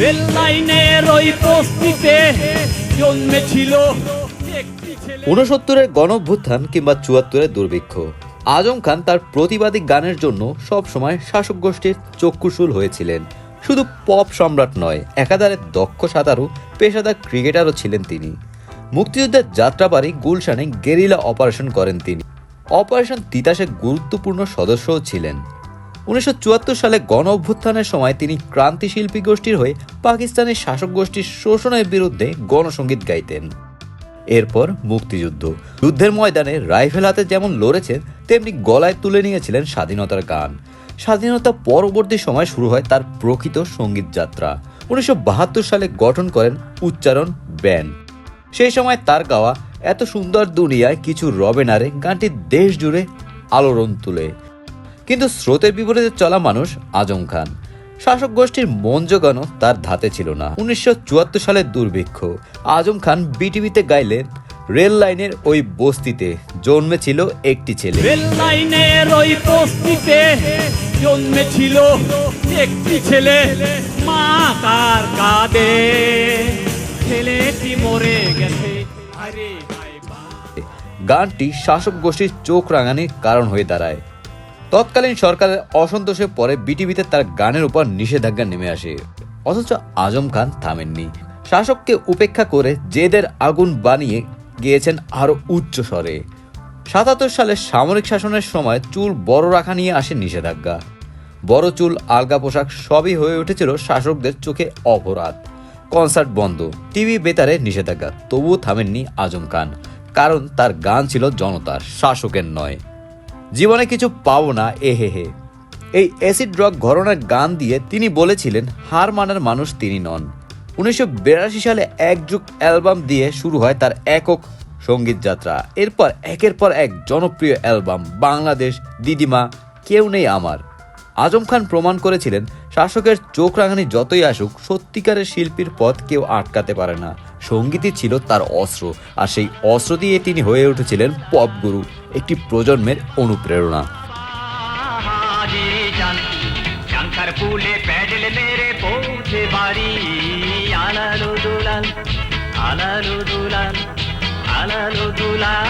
Rail লাইনের ওই বস্তিতে জন্মেছিল ঊনসত্তরের গণভ্যুত্থান কিংবা চুয়াত্তরের দুর্ভিক্ষ। আজম খান তার প্রতিবাদী গানের জন্য সবসময় শাসক গোষ্ঠীর চক্ষুশূল হয়েছিলেন। শুধু পপ সম্রাট নয়, একাধারে দক্ষ সাঁতারু, পেশাদার ক্রিকেটারও ছিলেন তিনি। মুক্তিযুদ্ধের যাত্রাবাড়ি গুলশানে গেরিলা অপারেশন করেন তিনি। অপারেশন তিতাসের গুরুত্বপূর্ণ সদস্যও ছিলেন। উনিশশো চুয়াত্তর সালে গণ অভ্যুত্থানের সময় তিনি ক্রান্তি শিল্পী গোষ্ঠীর হয়ে পাকিস্তানের শাসক গোষ্ঠীর শোষণের বিরুদ্ধে গণসঙ্গীত গাইতেন। এরপর মুক্তিযুদ্ধ। যুদ্ধের ময়দানে রাইফেল হাতে যেমন লড়েছেন, তেমনি গলায় তুলে নিয়েছিলেন স্বাধীনতার গান। স্বাধীনতা পরবর্তী সময় শুরু হয় তার প্রকৃত সংগীত যাত্রা। উনিশশো বাহাত্তর সালে গঠন করেন উচ্চারণ ব্যান্ড। সেই সময় তার গাওয়া এত সুন্দর দুনিয়ায় কিছু রবে না রে, গানটি দেশ জুড়ে আলোড়ন তুলে। কিন্তু স্রোতের বিপরীতে চলা মানুষ আজম খান। শাসক গোষ্ঠীর মন জোগানো তার ধাতে ছিল না। উনিশশো চুয়াত্তর সালের দুর্ভিক্ষ। আজম খান বিটিভিতে গাইলেন রেল লাইনের ওই বস্তিতে জন্মেছিল একটি ছেলে। রেল লাইনের ওই বস্তিতে জন্মেছিল একটি ছেলে। মা তার কাঁদে ছেলেটি মরে গেছে। আরে গানটি শাসক গোষ্ঠীর চোখ রাঙানির কারণ হয়ে দাঁড়ায়। তৎকালীন সরকারের অসন্তোষে পরে বিটিভিতে তার গানের উপর নিষেধাজ্ঞা নেমে আসে। অথচ আজম খান থামেননি। শাসককে উপেক্ষা করে জেদের আগুন বানিয়ে গিয়েছেন আরও উচ্চ স্বরে। সাতাত্তর সালে সামরিক শাসনের সময় চুল বড় রাখা নিয়ে আসে নিষেধাজ্ঞা। বড় চুল, আলগা পোশাক সবই হয়ে উঠেছিল শাসকদের চোখে অপরাধ। কনসার্ট বন্ধ। টিভি বেতারে নিষেধাজ্ঞা, তবুও থামেননি আজম খান। কারণ তার গান ছিল জনতার, শাসকের নয়। জীবনে কিছু পাবো না, এ হে এই অ্যাসিড ড্রাগ ঘরনার গান দিয়ে তিনি বলেছিলেন, হার মানার মানুষ তিনি নন। উনিশশো বিরাশি সালে এক যুগ অ্যালবাম দিয়ে শুরু হয় তার একক সংগীত যাত্রা। এরপর একের পর এক জনপ্রিয় অ্যালবাম, বাংলাদেশ, দিদিমা, কেউ নেই আমার। আজম খান প্রমাণ করেছিলেন, শাসকের চোখ রাঙানি যতই আসুক, সত্যিকারের শিল্পীর পথ কেউ আটকাতে পারে না। সঙ্গীতই ছিল তার অস্ত্র, আর সেই অস্ত্র দিয়ে তিনি হয়ে উঠেছিলেন পপ গুরু একটি প্রজন্মের অনুপ্রেরণা। আলালো দুলাল আলালো দুলাল আলালো দুলাল।